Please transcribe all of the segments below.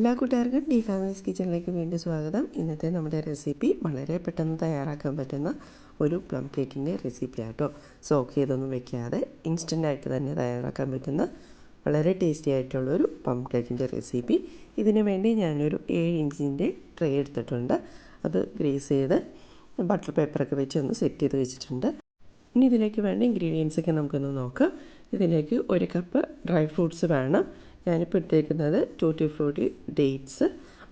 എല്ലാ കൂട്ടുകാർക്കും D families കിച്ചണിലേക്ക് വീണ്ടും സ്വാഗതം. ഇന്നത്തെ നമ്മുടെ റെസിപ്പി വളരെ പെട്ടെന്ന് തയ്യാറാക്കാൻ പറ്റുന്ന ഒരു പ്ലം കേക്കിന്റെ റെസിപ്പി ആട്ടോ. സോക്ക് ചെയ്തൊന്നും വെക്കാതെ ഇൻസ്റ്റന്റായിട്ട് തന്നെ തയ്യാറാക്കാൻ പറ്റുന്ന വളരെ ടേസ്റ്റി ആയിട്ടുള്ളൊരു പ്ലം കേക്കിന്റെ റെസിപ്പി ഇതിന് വേണ്ടി ഞാനൊരു ഏഴ് ഇഞ്ചിന്റെ ട്രേ എടുത്തിട്ടുണ്ട്. അത് ഗ്രീസ് ചെയ്ത് ബട്ടർ പേപ്പറൊക്കെ വെച്ച് ഒന്ന് സെറ്റ് ചെയ്ത് വെച്ചിട്ടുണ്ട്. ഇനി ഇതിലേക്ക് വേണ്ട ഇൻഗ്രീഡിയൻസ് ഒക്കെ നമുക്കൊന്ന് നോക്കാം. ഇതിലേക്ക് ഒരു കപ്പ് ഡ്രൈ ഫ്രൂട്ട്സ് വേണം. ഞാനിപ്പോൾ ഇട്ടേക്കുന്നത് tutti frutti dates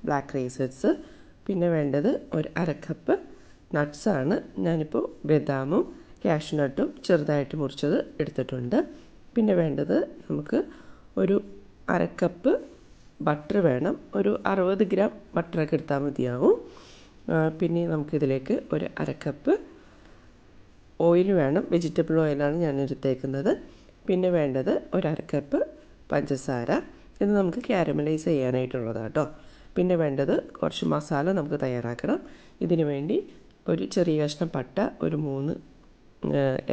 black raisins പിന്നെ വേണ്ടത് ഒരു അര കപ്പ് നട്ട്സാണ് ഞാനിപ്പോൾ ബദാമും കാഷ്നട്ടും ചെറുതായിട്ട് മുറിച്ചത് എടുത്തിട്ടുണ്ട്. പിന്നെ വേണ്ടത് നമുക്ക് ഒരു അര കപ്പ് ബട്ടർ വേണം. ഒരു അറുപത് ഗ്രാം ബട്ടറൊക്കെ എടുത്താൽ മതിയാവും. പിന്നെ നമുക്കിതിലേക്ക് ഒരു അര കപ്പ് ഓയിൽ വേണം. വെജിറ്റബിൾ ഓയിലാണ് ഞാൻ എടുത്തേക്കുന്നത്. പിന്നെ വേണ്ടത് ഒരു അര കപ്പ് പഞ്ചസാര ഇത് നമുക്ക് ക്യാരമലൈസ് ചെയ്യാനായിട്ടുള്ളതാണ് കേട്ടോ പിന്നെ വേണ്ടത് കുറച്ച് മസാല നമുക്ക് തയ്യാറാക്കണം. ഇതിനു വേണ്ടി ഒരു ചെറിയ കഷ്ണം പട്ട ഒരു മൂന്ന്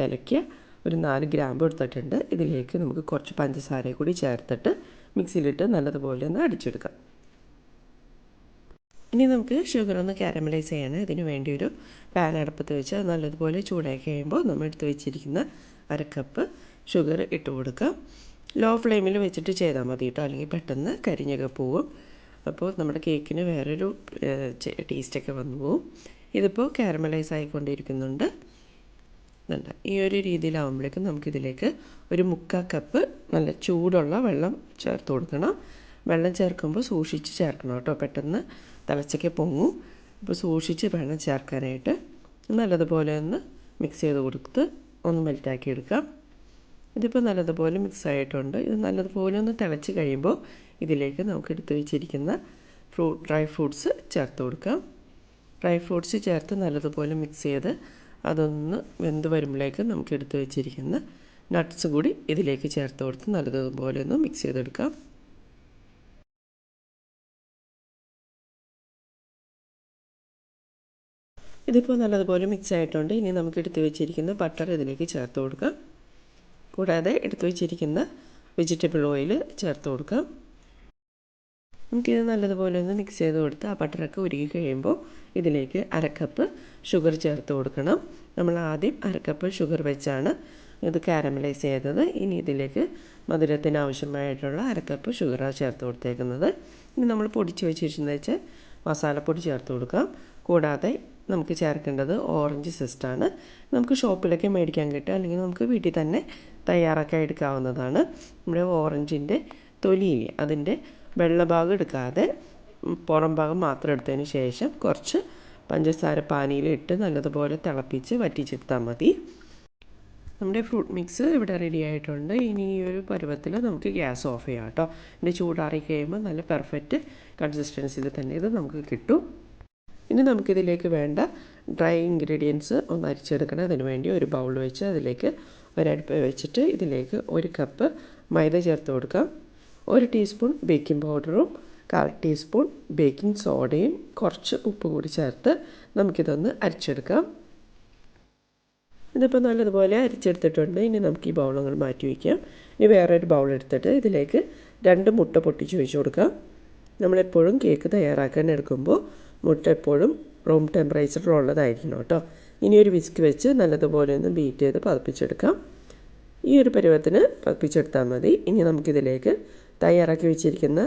ഏലയ്ക്ക ഒരു നാല് ഗ്രാമ്പ് എടുത്തിട്ടുണ്ട്. ഇതിലേക്ക് നമുക്ക് കുറച്ച് പഞ്ചസാര കൂടി ചേർത്തിട്ട് മിക്സിയിലിട്ട് നല്ലതുപോലെ ഒന്ന് അടിച്ചെടുക്കാം. ഇനി നമുക്ക് ഷുഗർ ഒന്ന് കാരമലൈസ് ചെയ്യാൻ ഇതിന് വേണ്ടി ഒരു പാൻ അടുപ്പത്ത് വെച്ച് നല്ലതുപോലെ ചൂടാക്കി കഴിയുമ്പോൾ നമ്മൾ എടുത്ത് വെച്ചിരിക്കുന്ന അര കപ്പ് ഷുഗർ ഇട്ട് കൊടുക്കാം. ലോ ഫ്ലെയിമിൽ വെച്ചിട്ട് ചെയ്താൽ മതി കേട്ടോ. അല്ലെങ്കിൽ പെട്ടെന്ന് കരിഞ്ഞൊക്കെ പോവും. അപ്പോൾ നമ്മുടെ കേക്കിന് വേറൊരു ടേസ്റ്റൊക്കെ വന്നു പോവും. ഇതിപ്പോൾ കാരമലൈസ് ആയിക്കൊണ്ടിരിക്കുന്നുണ്ട്. വേണ്ട ഈ ഒരു രീതിയിലാവുമ്പോഴേക്കും നമുക്കിതിലേക്ക് ഒരു മുക്കാൽ കപ്പ് നല്ല ചൂടുള്ള വെള്ളം ചേർത്ത് കൊടുക്കണം. വെള്ളം ചേർക്കുമ്പോൾ സൂക്ഷിച്ച് ചേർക്കണം കേട്ടോ. പെട്ടെന്ന് തിളച്ചൊക്കെ പൊങ്ങും. അപ്പോൾ സൂക്ഷിച്ച് വെള്ളം ചേർക്കാനായിട്ട്. നല്ലതുപോലെ ഒന്ന് മിക്സ് ചെയ്ത് കൊടുത്ത് ഒന്ന് മെൽറ്റാക്കി എടുക്കാം. ഇതിപ്പോൾ നല്ലതുപോലെ മിക്സ് ആയിട്ടുണ്ട്. ഇത് നല്ലതുപോലെ ഒന്ന് തിളച്ച് കഴിയുമ്പോൾ ഇതിലേക്ക് നമുക്ക് എടുത്ത് വെച്ചിരിക്കുന്ന ഫ്രൂ ഡ്രൈ ഫ്രൂട്ട്സ് ചേർത്ത് കൊടുക്കാം. ഡ്രൈ ഫ്രൂട്ട്സ് ചേർത്ത് നല്ലതുപോലെ മിക്സ് ചെയ്ത് അതൊന്ന് വെന്ത് വരുമ്പോഴേക്ക് നമുക്ക് എടുത്ത് വെച്ചിരിക്കുന്ന നട്ട്സ് കൂടി ഇതിലേക്ക് ചേർത്ത് കൊടുത്ത് നല്ലതുപോലെ ഒന്ന് മിക്സ് ചെയ്തെടുക്കാം. ഇതിപ്പോൾ നല്ലതുപോലെ മിക്സ് ആയിട്ടുണ്ട്. ഇനി നമുക്ക് എടുത്ത് വെച്ചിരിക്കുന്ന ബട്ടർ ഇതിലേക്ക് ചേർത്ത് കൊടുക്കാം. കൂടാതെ എടുത്ത് വെച്ചിരിക്കുന്ന വെജിറ്റബിൾ ഓയിൽ ചേർത്ത് കൊടുക്കാം. നമുക്കിത് നല്ലതുപോലെ ഒന്ന് മിക്സ് ചെയ്ത് കൊടുത്ത് ആ ബട്ടറൊക്കെ ഉരുകി കഴിയുമ്പോൾ ഇതിലേക്ക് അരക്കപ്പ് ഷുഗർ ചേർത്ത് കൊടുക്കണം. നമ്മൾ ആദ്യം അരക്കപ്പ് ഷുഗർ വെച്ചാണ് ഇത് കാരമലൈസ് ചെയ്തത്. ഇനി ഇതിലേക്ക് മധുരത്തിന് ആവശ്യമായിട്ടുള്ള അരക്കപ്പ് ഷുഗറാണ് ചേർത്ത് കൊടുത്തേക്കുന്നത്. ഇനി നമ്മൾ പൊടിച്ച് വെച്ചിരിക്കുന്നത് വെച്ചാൽ മസാലപ്പൊടി ചേർത്ത് കൊടുക്കാം. കൂടാതെ നമുക്ക് ചേർക്കേണ്ടത് ഓറഞ്ച് സിസ്റ്റാണ് നമുക്ക് ഷോപ്പിലൊക്കെ മേടിക്കാൻ കിട്ടും അല്ലെങ്കിൽ നമുക്ക് വീട്ടിൽ തന്നെ തയ്യാറാക്കി എടുക്കാവുന്നതാണ്. നമ്മുടെ ഓറഞ്ചിന്റെ തൊലിയില്ലേ അതിന്റെ വെള്ളഭാഗം എടുക്കാതെ പുറം ഭാഗം മാത്രം എടുത്തതിന് ശേഷം കുറച്ച് പഞ്ചസാര പാനിയിലിട്ട് നല്ലതുപോലെ തിളപ്പിച്ച് വറ്റിച്ചെടുത്താൽ മതി. നമ്മുടെ ഫ്രൂട്ട് മിക്സ് ഇവിടെ റെഡി ആയിട്ടുണ്ട്. ഇനി ഈ ഒരു പരുവത്തിൽ നമുക്ക് ഗ്യാസ് ഓഫ് ചെയ്യാം കേട്ടോ. ഇതിന്റെ ചൂടാറി കഴിയുമ്പോൾ നല്ല പെർഫെക്റ്റ് കൺസിസ്റ്റൻസിയിൽ തന്നെ ഇത് നമുക്ക് കിട്ടും. ഇനി നമുക്കിതിലേക്ക് വേണ്ട ഡ്രൈ ഇൻഗ്രീഡിയൻസ് ഒന്ന് അരിച്ചെടുക്കണം. അതിന് വേണ്ടി ഒരു ബൗൾ വെച്ച് അതിലേക്ക് ഒരടുപ്പ് വെച്ചിട്ട് ഇതിലേക്ക് ഒരു കപ്പ് മൈദ ചേർത്ത് കൊടുക്കാം. ഒരു ടീസ്പൂൺ ബേക്കിംഗ് പൗഡറും കാൽ ടീസ്പൂൺ ബേക്കിംഗ് സോഡയും കുറച്ച് ഉപ്പ് കൂടി ചേർത്ത് നമുക്കിതൊന്ന് അരിച്ചെടുക്കാം. ഇതിപ്പോൾ നല്ലതുപോലെ അരച്ചെടുത്തിട്ടുണ്ട്. ഇനി നമുക്ക് ഈ ബൗളങ്ങൾ മാറ്റി വയ്ക്കാം ഇനി വേറൊരു ബൗൾ എടുത്തിട്ട് ഇതിലേക്ക് രണ്ട് മുട്ട പൊട്ടിച്ച് വെച്ച് കൊടുക്കാം. നമ്മളെപ്പോഴും കേക്ക് തയ്യാറാക്കാൻ എടുക്കുമ്പോൾ മുട്ട എപ്പോഴും റൂം ടെമ്പറേച്ചറിലുള്ളതായിരിക്കണം കേട്ടോ. ഇനി ഒരു വിസ്ക് വെച്ച് നല്ലതുപോലെ ഒന്ന് ബീറ്റ് ചെയ്ത് പതപ്പിച്ചെടുക്കാം. ഈ ഒരു പരുവത്തിന് പതപ്പിച്ചെടുത്താൽ മതി. ഇനി നമുക്കിതിലേക്ക് തയ്യാറാക്കി വെച്ചിരിക്കുന്ന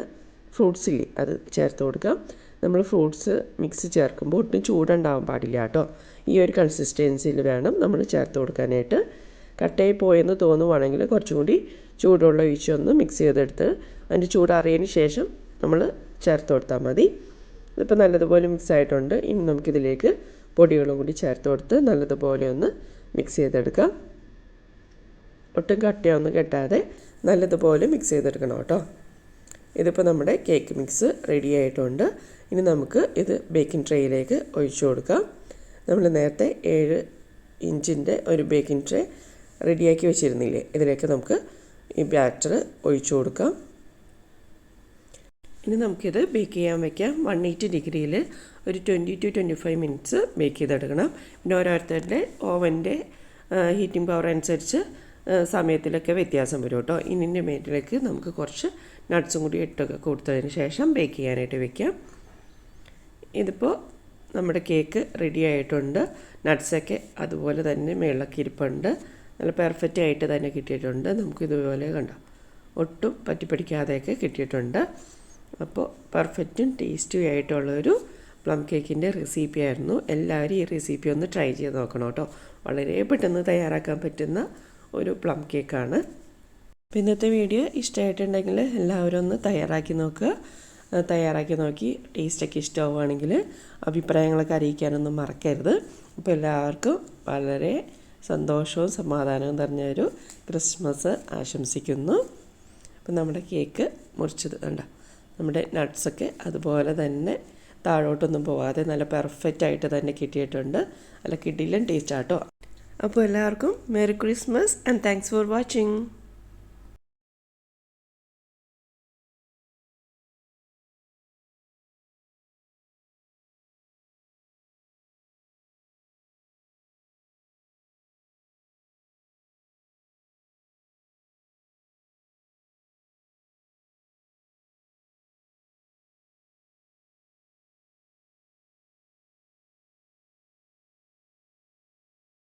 ഫ്രൂട്ട്സ് അത് ചേർത്ത് കൊടുക്കാം. നമ്മൾ ഫ്രൂട്ട്സ് മിക്സ് ചേർക്കുമ്പോൾ ഒട്ടും ചൂടുണ്ടാവാൻ പാടില്ല കേട്ടോ. ഈ ഒരു കൺസിസ്റ്റൻസിയിൽ വേണം നമ്മൾ ചേർത്ത് കൊടുക്കാനായിട്ട്. കട്ടയിൽ പോയെന്ന് തോന്നുവാണെങ്കിൽ കുറച്ചും കൂടി ചൂടുള്ള ഒഴിച്ചൊന്ന് മിക്സ് ചെയ്തെടുത്ത് അതിന്റെ ചൂടാറിയതിന് ശേഷം നമ്മൾ ചേർത്ത് കൊടുത്താൽ മതി. ഇതിപ്പോൾ നല്ലതുപോലെ മിക്സ് ആയിട്ടുണ്ട്. ഇനി നമുക്കിതിലേക്ക് പൊടികളും കൂടി ചേർത്ത് കൊടുത്ത് നല്ലതുപോലെ ഒന്ന് മിക്സ് ചെയ്തെടുക്കാം ഒട്ടും കട്ടയൊന്നും കെട്ടാതെ നല്ലതുപോലെ മിക്സ് ചെയ്തെടുക്കണം കേട്ടോ. ഇതിപ്പോൾ നമ്മുടെ കേക്ക് മിക്സ് റെഡി ആയിട്ടുണ്ട്. ഇനി നമുക്ക് ഇത് ബേക്കിംഗ് ട്രേയിലേക്ക് ഒഴിച്ചു കൊടുക്കാം. നമ്മൾ നേരത്തെ ഏഴ് ഇഞ്ചിന്റെ ഒരു ബേക്കിംഗ് ട്രേ റെഡിയാക്കി വെച്ചിരുന്നില്ലേ? ഇതിലേക്ക് നമുക്ക് ഈ ബാറ്റർ ഒഴിച്ചു കൊടുക്കാം. ഇനി നമുക്കിത് ബേക്ക് ചെയ്യാൻ വെക്കാം. വൺ എയ്റ്റി ഡിഗ്രിയിൽ ഒരു twenty two twenty five minutes bake ചെയ്തെടുക്കണം. പിന്നെ ഓരോരുത്തരുടെ ഓവന്റെ ഹീറ്റിംഗ് പവർ അനുസരിച്ച് സമയത്തിലൊക്കെ വ്യത്യാസം വരും കേട്ടോ. ഇനിന്റെ മേറ്റിലേക്ക് നമുക്ക് കുറച്ച് നട്ട്സും കൂടി ഇട്ടൊക്കെ കൊടുത്തതിന് ശേഷം ബേക്ക് ചെയ്യാനായിട്ട് വെക്കാം. ഇതിപ്പോൾ നമ്മുടെ കേക്ക് റെഡി ആയിട്ടുണ്ട്. നട്ട്സൊക്കെ അതുപോലെ തന്നെ മേളിലൊക്കെ ഇരിപ്പുണ്ട്. നല്ല പെർഫെക്റ്റ് ആയിട്ട് തന്നെ കിട്ടിയിട്ടുണ്ട്. നമുക്കിതുപോലെ കണ്ടോ? ഒട്ടും പറ്റിപ്പിടിക്കാതെയൊക്കെ കിട്ടിയിട്ടുണ്ട്. അപ്പോൾ പെർഫെക്റ്റും ടേസ്റ്റും ആയിട്ടുള്ളൊരു പ്ലം കേക്കിന്റെ റെസിപ്പി ആയിരുന്നു. എല്ലാവരും ഈ റെസിപ്പി ഒന്ന് ട്രൈ ചെയ്ത് നോക്കണം കേട്ടോ. വളരെ പെട്ടെന്ന് തയ്യാറാക്കാൻ പറ്റുന്ന ഒരു പ്ലം കേക്കാണ്. അപ്പോൾ ഇന്നത്തെ വീഡിയോ ഇഷ്ടമായിട്ടുണ്ടെങ്കിൽ എല്ലാവരും ഒന്ന് തയ്യാറാക്കി നോക്കുക. തയ്യാറാക്കി നോക്കി ടേസ്റ്റൊക്കെ ഇഷ്ടമാവുകയാണെങ്കിൽ അഭിപ്രായങ്ങളൊക്കെ അറിയിക്കാനൊന്നും മറക്കരുത്. അപ്പോൾ എല്ലാവർക്കും വളരെ സന്തോഷവും സമാധാനവും നിറഞ്ഞൊരു ക്രിസ്മസ് ആശംസിക്കുന്നു. അപ്പം നമ്മുടെ കേക്ക് മുറിച്ചത് കണ്ട? നമ്മുടെ നട്ട്സൊക്കെ അതുപോലെ തന്നെ താഴോട്ടൊന്നും പോവാതെ നല്ല പെർഫെക്റ്റ് ആയിട്ട് തന്നെ കിട്ടിയിട്ടുണ്ട്. നല്ല കിട്ടിയില്ല ടേസ്റ്റ് ആട്ടോ. അപ്പോൾ എല്ലാവർക്കും merry Christmas and thanks for watching